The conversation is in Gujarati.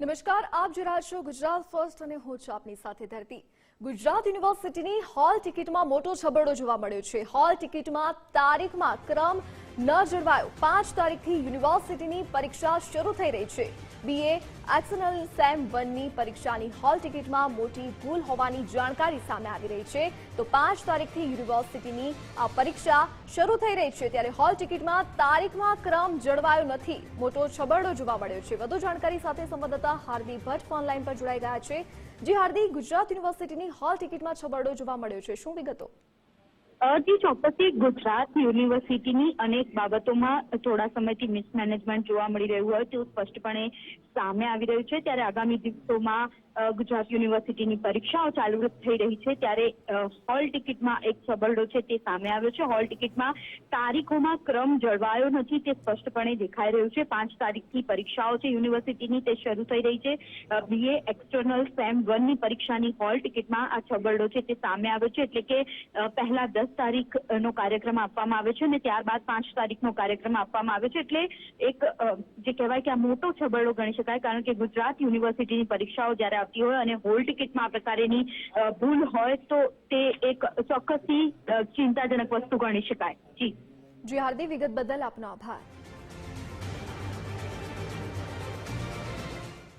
નમસ્કાર, આપ જોઈ છો ગુજરાત ફર્સ્ટ અને હું છું આપની સાથે ધરતી. ગુજરાત યુનિવર્સિટીની હોલ ટિકિટમાં મોટો છબરડો જોવા મળ્યો છે. હોલ ટિકિટમાં તારીખમાં ક્રમ ન જળવાયો. પાંચ તારીખથી યુનિવર્સિટીની પરીક્ષા શરૂ થઈ રહી છે. બીએ એક્સનલ સેમ વનની પરીક્ષાની હોલ ટિકિટમાં મોટી ભૂલ હોવાની જાણકારી સામે આવી રહી છે. તો પાંચ તારીખથી યુનિવર્સિટીની આ પરીક્ષા શરૂ થઈ રહી છે. ત્યારે હોલ ટિકિટમાં તારીખમાં ક્રમ જળવાયો નથી. મોટો છબરડો જોવા મળ્યો છે. વધુ જાણકારી સાથે સંવાદદાતા હાર્દી ભટ્ટ ફોન લાઈન પર જોડાઈ ગયા છે. જે હાર્દી ગુજરાત યુનિવર્સિટીની હોલ ટિકિટમાં છબરડો જોવા મળ્યો છે. શું વિગતો? જી ચોક્કસથી ગુજરાત યુનિવર્સિટીની અનેક બાબતોમાં થોડા સમયથી મિસમેનેજમેન્ટ જોવા મળી રહ્યું હોય તેવું સ્પષ્ટપણે સામે આવી રહ્યું છે. ત્યારે આગામી દિવસોમાં ગુજરાત યુનિવર્સિટીની પરીક્ષાઓ ચાલુ થઈ રહી છે. ત્યારે હોલ ટિકિટમાં એક સબરડો છે તે સામે આવ્યો છે. હોલ ટિકિટમાં તારીખોમાં ક્રમ જળવાયો નથી તે સ્પષ્ટપણે દેખાઈ રહ્યું છે. પાંચ તારીખથી પરીક્ષાઓ છે યુનિવર્સિટીની, તે શરૂ થઈ રહી છે. બીએ એક્સટર્નલ સેમ વનની પરીક્ષાની હોલ ટિકિટમાં આ છબરડો છે તે સામે આવ્યો છે. એટલે કે પહેલા દસ તારીખનો કાર્યક્રમ આપવામાં આવે છે અને ત્યારબાદ પાંચ તારીખનો કાર્યક્રમ આપવામાં આવે છે. એટલે એક જે કહેવાય કે આ મોટો છબરડો ગણી શકાય, કારણ કે ગુજરાત યુનિવર્સિટીની પરીક્ષાઓ જ્યારે આવતી હોય અને હોલ ટિકિટમાં આ પ્રકારેની ભૂલ હોય તો તે એક ચોક્કસથી ચિંતાજનક વસ્તુ ગણી શકાય. જી. જી, હાર્દિક વિગત બદલ આપનો આભાર.